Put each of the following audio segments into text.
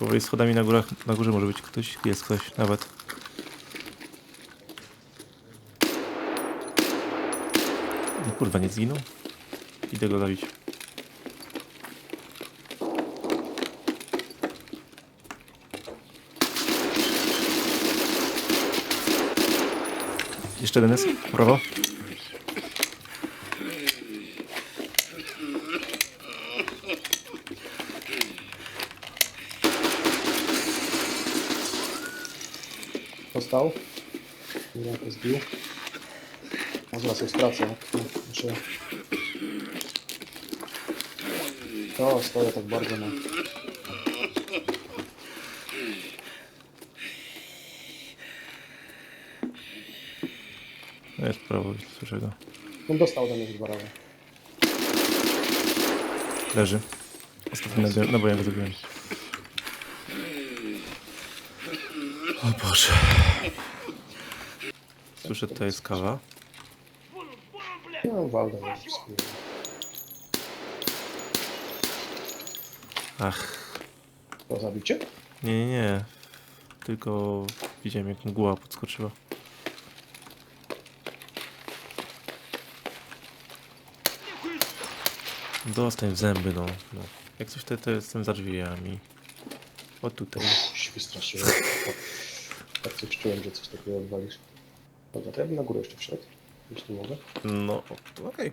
Powoli schodami na, górach, na górze może być ktoś. Jest ktoś nawet. No kurwa, nie zginął? Idę go zabić. Jeszcze jeden jest. Brawo. Dostał. Rękę zbił. A zaraz ją stracę. Muszę... O, stoję tak bardzo na... No Jest prawo, słyszę go. On dostał ode mnie dwa razy. Leży. Ostatni naboj, nabojem go zabiłem. O Boże. Słyszę, tutaj jest kawa. No, wszystkim. Ach, To zabicie? nie, nie, nie. Tylko widziałem, jak mgła podskoczyła. Dostań w zęby, no. no. Jak coś, to, to jestem za drzwiami. O tutaj. Uff, się wystraszyłem. Tak coś czułem, że coś takiego odwalisz. Dobra, to ja bym na górę jeszcze wszedł. Jeśli mogę. No, okej.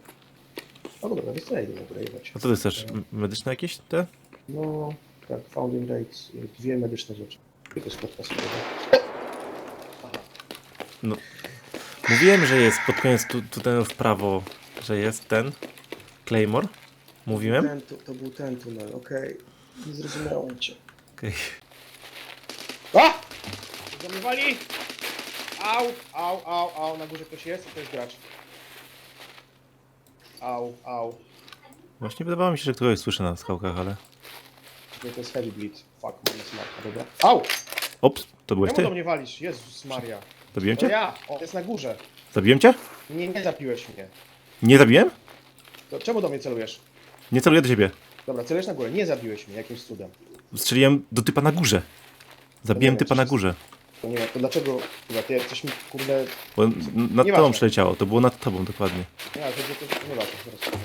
No dobra, więc ja idę na górę jechać. A co ty chcesz? M- Medyczne jakieś te? No, tak, founding rates, y, dwie medyczne rzeczy. Tylko spotka sobie. No. Mówiłem, że jest pod koniec tu, tutaj w prawo, że jest ten Claymore. Mówiłem? Ten, to, to był ten tunel, okej. Nie zrozumiałem cię. Okej. A! Zamywali! Au, au, au, au, na górze ktoś jest, to jest gracz. Au, au. Właśnie wydawało mi się, że kogoś słyszę na skałkach, ale... Czekaj, to jest heavy bleed. Fuck, mam smarka, dobra. Au! Ops, to byłeś Czemu do ty? mnie walisz? Jezus Maria. Zabiłem To cię? ja! O, jest na górze. Zabiłem cię? Nie, nie zapiłeś mnie. Nie zabiłem? To czemu do mnie celujesz? Nie celuję do ciebie. Dobra, celujesz na górę. Nie zabiłeś mnie jakimś cudem. Strzeliłem do typa na górze. Zabiłem typa na górze. To nie, to dlaczego? Chyba ty coś mi, kurde... Bo nad Nieważne. tobą przeleciało, to było nad tobą dokładnie. Nie, to, to, to nie ważne, teraz.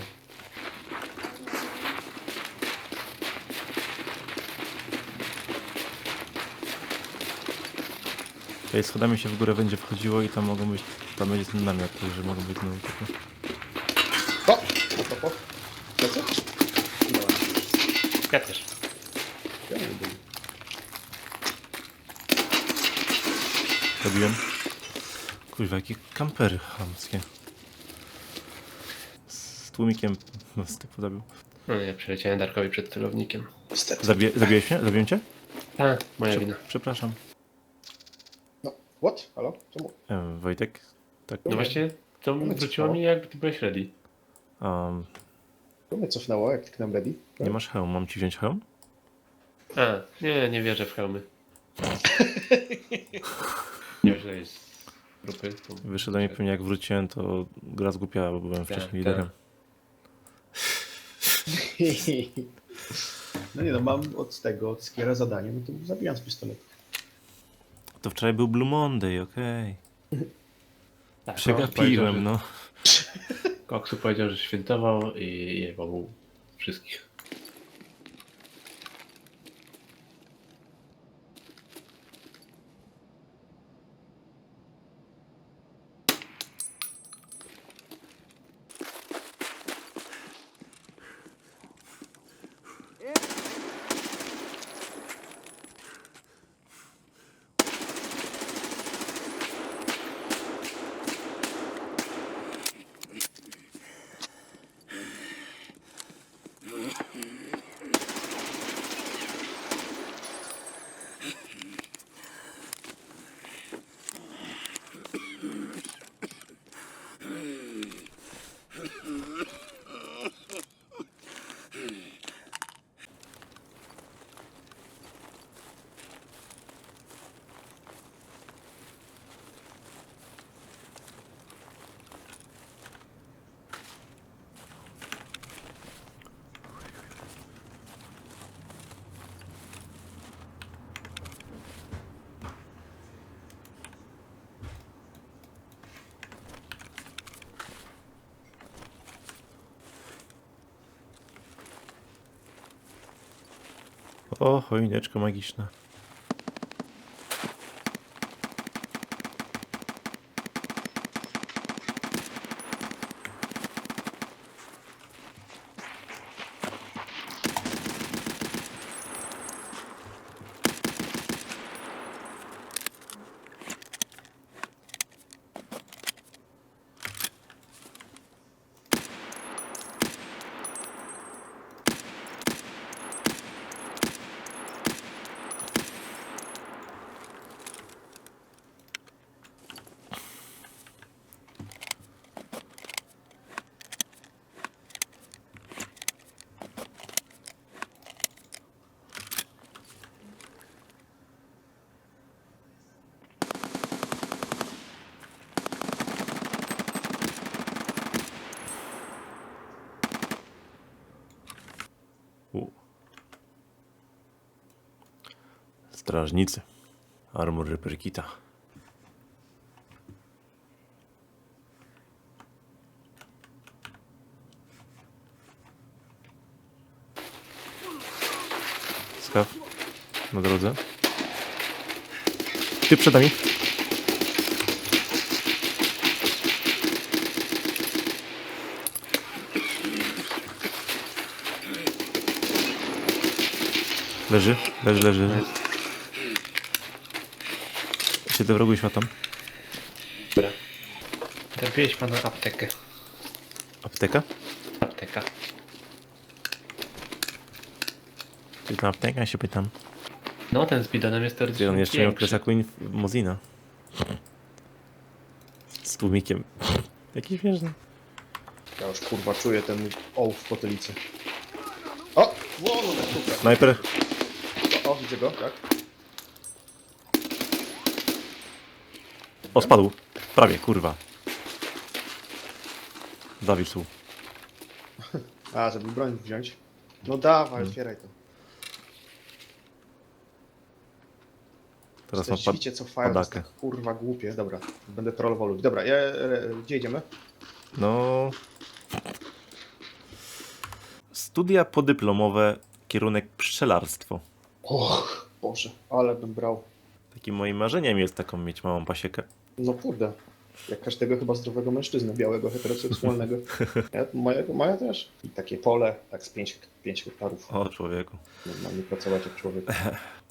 Tutaj schodami się w górę będzie wchodziło i tam mogą być... Tam będzie ten namiot, że mogą być znowu takie... O! Po, po, po. Lecę? No, Ja też. ja nie byłem. Zabiłem. Kurwa, jakie kampery chamskie. Z tłumikiem no, z typu zabił. No ja przeleciałem Darkowi przed celownikiem. Niestety. Zabiłeś mnie? Zabiłem cię? Tak, moja wina. Przepraszam. No, what? Halo? Czemu? Em, Wojtek? Tak. No właśnie, to Moment, wróciło mi jak ty byłeś ready. Um, To mnie cofnęło, jak tknę ready. nie masz hełm, mam ci wziąć hełm? A, nie, nie wierzę w hełmy. nie że jest grupy. Wyszedłem i pewnie jak wróciłem, to gra zgłupiała, bo byłem wcześniej tak. liderem. No nie no, mam od tego, od skiera zadanie, no to zabijam z pistoletu. To wczoraj był Blue Monday, okej. Tak, Przegapiłem, no. Koksu powiedział, że świętował i jebał wszystkich. O, choineczko magiczne. Strażnicy. Armor Reperkita. Skaw. Na drodze. Ty przed nami. Leży, leży, leży. Się do wrogu światem. Dobra. Trafiłeś pana aptekę. Apteka? Apteka. Czy ta apteka? Ja się pytam. No, ten z bidonem jest Gdzie teoretycznie on jeszcze miał większy. kresaku inf- Mozina. Z tłumikiem. Jaki śmieszny. Ja już kurwa czuję ten ołów w potylicy. O! Ło, no tak, super. Snajper. O, o, widzę go, tak? O, spadł. Prawie, kurwa. Zawisł. A, żeby broń wziąć. No dawaj, otwieraj to. Teraz Te ma pad- świcie cofają, to jest padakę. tak kurwa głupie. Dobra, będę trollował ludzi. Dobra, ja, e, gdzie idziemy? No. Studia podyplomowe, kierunek pszczelarstwo. Och, Boże, ale bym brał. Takim moim marzeniem jest taką mieć małą pasiekę. No kurde. Jak każdego chyba zdrowego mężczyzny, białego, heteroseksualnego. Ja, mojego, moja też. I takie pole, tak z 5 pięć hektarów. O, człowieku. Normalnie pracować jak człowiek.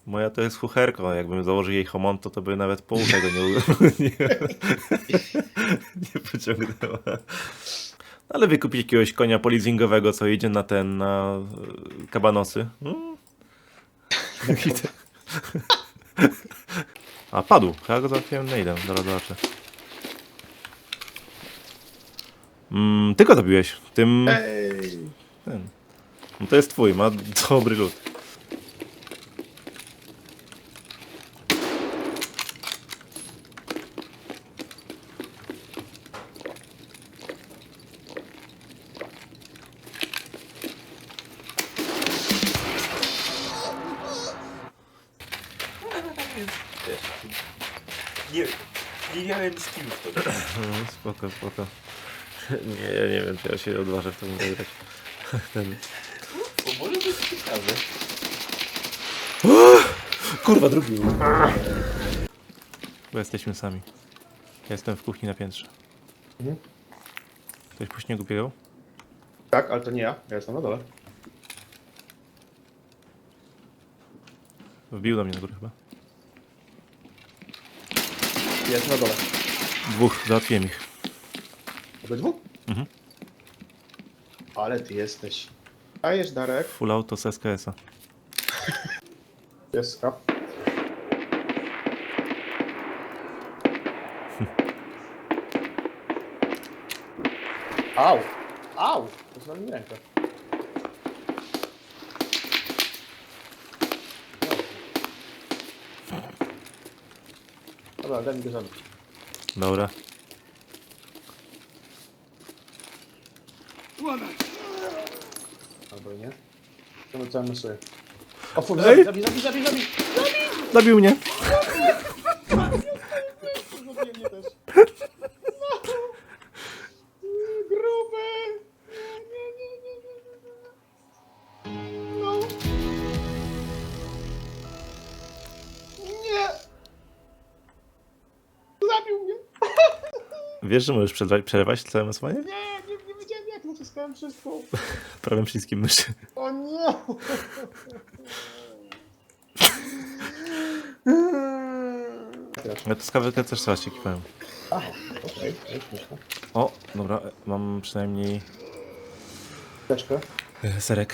Moja to jest chucherko. Jakbym założył jej homonto, to by nawet pół tego nie, nie, nie pociągnęła. No, Ale wykupić jakiegoś konia polizingowego, co idzie na ten, na e, kabanosy. Mm. A, padł. Chyba go załatwiłem nade'em. Zaraz zobaczę. Mm, ty go zabiłeś. Tym... Ej! Ten. No to jest twój, ma dobry lód. Nie, nie miałem z kim w to. No, spoko, spoko. Nie, ja nie wiem, czy ja się odważę w to grać. Ten... Bo może być ciekawe. Kurwa, drugi. Bo jesteśmy sami. Ja jestem w kuchni na piętrze. Mhm. Ktoś po śniegu biegał? Tak, ale to nie ja. Ja jestem na dole. Wbił do mnie na górę chyba. Ja jestem na dole. Dwóch, załatwiłem ich. Obydwu? Mhm. Ale ty jesteś. A jest Darek. Full auto z SKS-a. Jest a. Au! Au! To mi rękę. Dobra, daj mi go zabić. Dobra. Albo nie. To my całe sobie. O, full, Ej! zabij, zabij, zabij, zabij, zabij! Zabił mnie! Wiesz, że możesz przerwać, przerwać całe losowanie? Nie, nie, nie wiedziałem jak naciskałem wszystko. Prawym przyciskiem myszy. O nie! Ja to skawę też teraz się śmieszne. O, dobra, mam przynajmniej Teczkę. serek.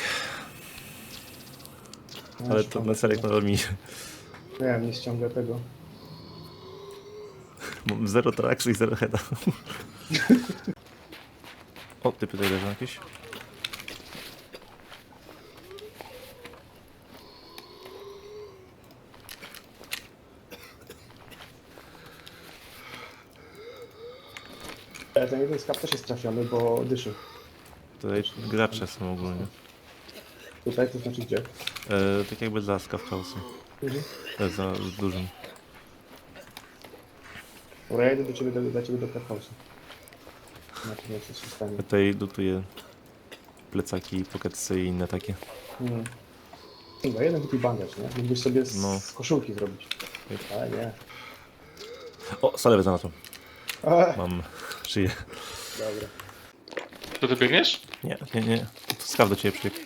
Ale to na serek nadal mi. Nie, nie ściągę tego. Mam zero traction i zero heada. O, typy tutaj leżą jakieś. Ale ten jeden skap też jest trafiony, bo dyszy. Tutaj gracze są ogólnie. Tutaj, to znaczy gdzie? E, tak jakby dla skawkausy. Mhm. E, za z dużym. Dobra, ja idę do ciebie, do, do ciebie do się stanie. Ja tutaj dotuję plecaki, pocketsy i inne takie. Chyba jeden taki bandage, nie? Mógłbyś sobie z, No. z koszulki zrobić. Ale nie. O, salewę znalazłem. A, Mam szyję. dobra. To ty biegniesz? Nie, nie, nie. To skaw do ciebie przybiegł.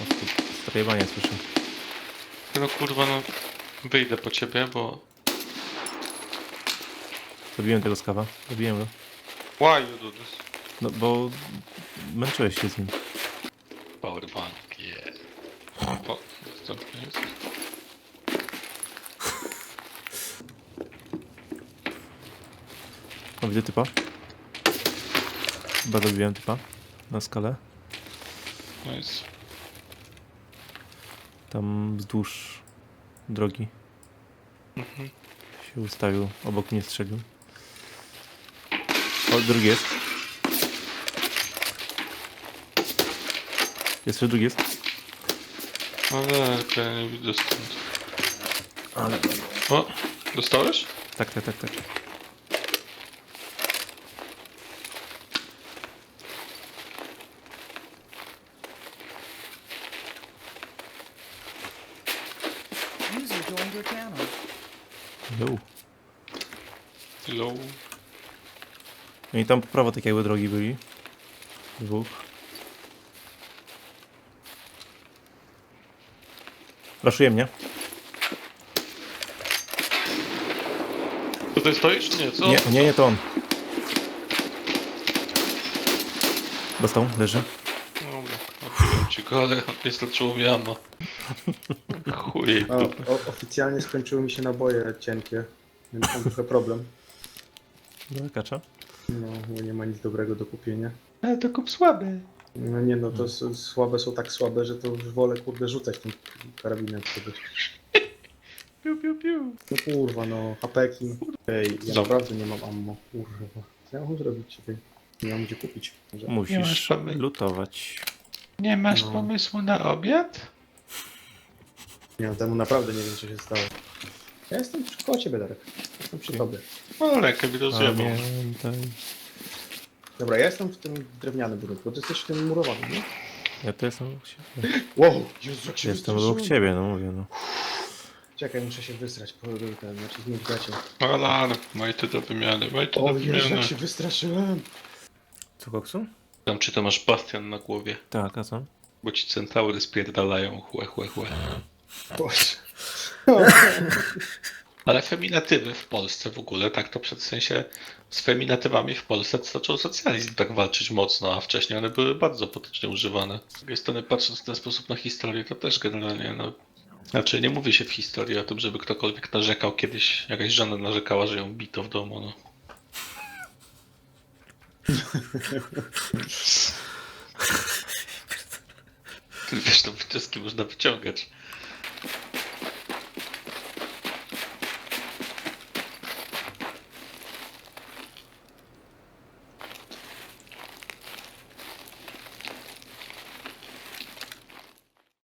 O, tu Strajebanie słyszę. No kurwa, no wyjdę po ciebie, bo... Zabiłem tego skawa. Zabiłem go. Why you do this? No bo męczyłeś się z nim. Powerbank, yeah. O, co to jest? O, widzę typa. Chyba zabiłem typa. Na skalę. Nice. Tam wzdłuż drogi. Się ustawił. Obok mnie strzelił. O, drugi jest. Jeszcze drugi jest. Ale ja nie widzę stąd. Ale... O, dostałeś? Tak, tak, tak, tak. No i tam po prawo takie jakby drogi byli. Dwóch. Raszuje mnie. Tutaj stoisz? Nie, co? Nie, nie, nie to on. Dostał, leży. Dobra, odbiłem ci go, ale nie starczyło mi ammo. Chuj. O, o, oficjalnie skończyły mi się naboje cienkie. Więc mam trochę problem. Dobra, kacza. No, bo nie ma nic dobrego do kupienia. Ale to kup słaby. No nie no, to s- słabe są tak słabe, że to już wolę kurde rzucać tym karabinem kogoś. Piu, piu, piu. No kurwa no, hapeki. Ej, ja Dobra. naprawdę nie mam ammo. Kurwa. Co ja mam zrobić tutaj? Nie mam gdzie kupić. Może... Nie masz Musisz żadnej- lutować. Nie masz No. pomysłu na obiad? Nie no, temu naprawdę nie wiem co się stało. Ja jestem przy koło ciebie, Darek. Jestem przy tobie. O, rękę mi rozjebał. Pamiętaj. Dobra, ja jestem w tym drewnianym budynku, bo ty jesteś w tym murowanym, nie? Ja to jestem obok siebie. Wow, Jezu, jak się Jestem wystraszyłem. obok ciebie, no mówię, no. Czekaj, muszę się wysrać, po ten, znaczy zmienić gacie. Alarm, majty do wymiany, majty do O Jezu, wymiany. jak się wystraszyłem. Co, koksu? Tam czy to masz bastian na głowie? Tak, a co? Bo ci centaury spierdalają, chłe, chłe, chłe. Boże. Ale feminatywy w Polsce w ogóle, tak to przed sensie z feminatywami w Polsce zaczął socjalizm tak walczyć mocno, a wcześniej one były bardzo potocznie używane. Z drugiej strony patrząc w ten sposób na historię, to też generalnie no... Znaczy nie mówi się w historii o tym, żeby ktokolwiek narzekał kiedyś, jakaś żona narzekała, że ją bito w domu, no. Wiesz, to wnioski można wyciągać.